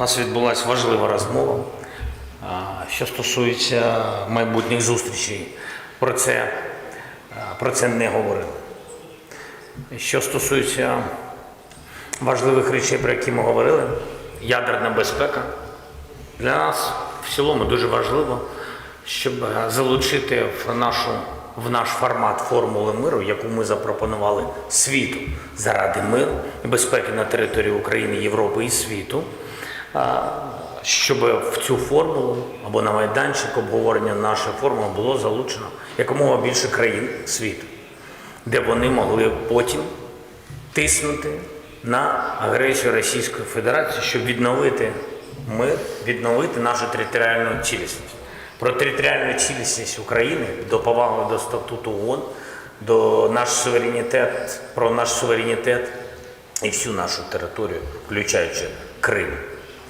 нас відбулася важлива розмова, що стосується майбутніх зустрічей. Про це, про це не говорили. Що стосується важливих речей, про які ми говорили, ядерна безпека. Для нас в цілому дуже важливо, щоб залучити в, нашу, в наш формат формули миру, яку ми запропонували світу заради миру і безпеки на території України, Європи і світу, щоб в цю формулу або на майданчик обговорення нашої формули було залучено якомога більше країн світу, де вони могли потім тиснути на агресію Російської Федерації, щоб відновити мир, відновити нашу територіальну цілісність. Про територіальну цілісність України до поваги до статуту ООН, до наш суверенітет, про наш суверенітет і всю нашу територію, включаючи Крим,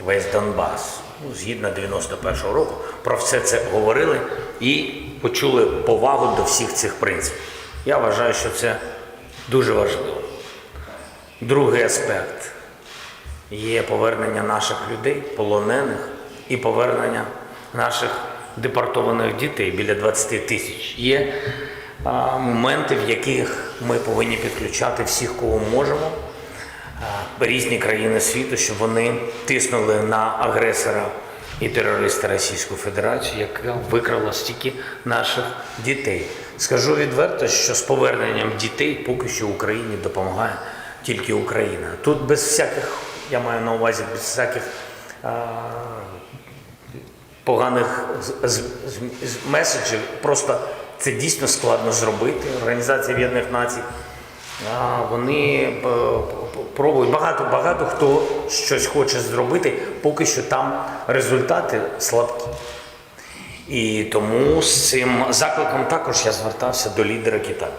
весь Донбас, ну, згідно 91-го року, про все це говорили і почули повагу до всіх цих принципів. Я вважаю, що це дуже важливо. Другий аспект є повернення наших людей, полонених, і повернення наших депортованих дітей біля 20 тисяч. Є а, моменти, в яких ми повинні підключати всіх, кого можемо, різні країни світу, щоб вони тиснули на агресора і терориста Російської Федерації, яка викрала стільки наших дітей. Скажу відверто, що з поверненням дітей поки що Україні допомагає тільки Україна. Тут без всяких, я маю на увазі, без всяких а, поганих з, з, з- з меседжів. Просто це дійсно складно зробити. Організація Об'єднаних Націй. Вони е, пробують багато, багато хто щось хоче зробити, поки що там результати слабкі. І тому з цим закликом також я звертався до лідера Китаю.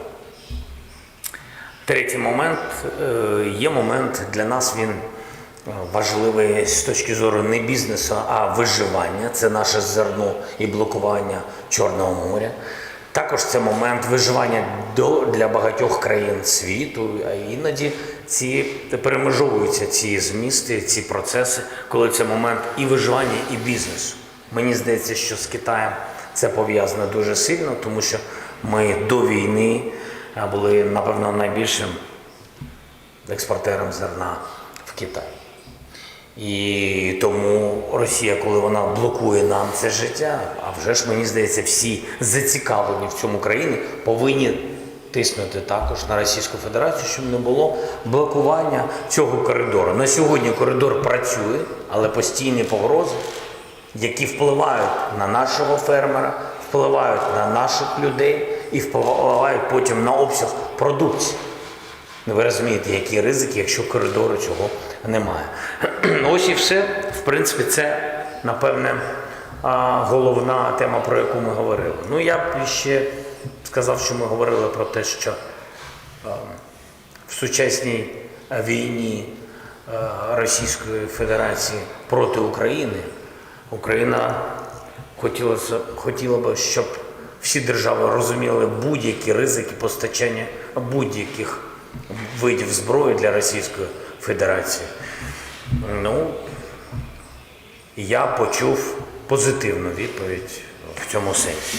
Третій момент е, є момент для нас він е, важливий з точки зору не бізнесу, а виживання. Це наше зерно і блокування Чорного моря. Також це момент виживання для багатьох країн світу, а іноді ці перемежовуються ці змісти, ці процеси, коли це момент і виживання, і бізнесу. Мені здається, що з Китаєм це пов'язано дуже сильно, тому що ми до війни були, напевно, найбільшим експортером зерна в Китай. І тому Росія, коли вона блокує нам це життя, а вже ж мені здається, всі зацікавлені в цьому країні повинні тиснути також на Російську Федерацію, щоб не було блокування цього коридору. На сьогодні коридор працює, але постійні погрози, які впливають на нашого фермера, впливають на наших людей і впливають потім на обсяг продукції. Ну, ви розумієте, які ризики, якщо коридору цього немає. Ось і все. В принципі, це, напевне, головна тема, про яку ми говорили. Ну, я б ще сказав, що ми говорили про те, що в сучасній війні Російської Федерації проти України Україна хотіла, хотіла б, щоб всі держави розуміли будь-які ризики постачання будь-яких видів зброї для Російської Федерації. Ну, я почув позитивну відповідь в цьому сенсі.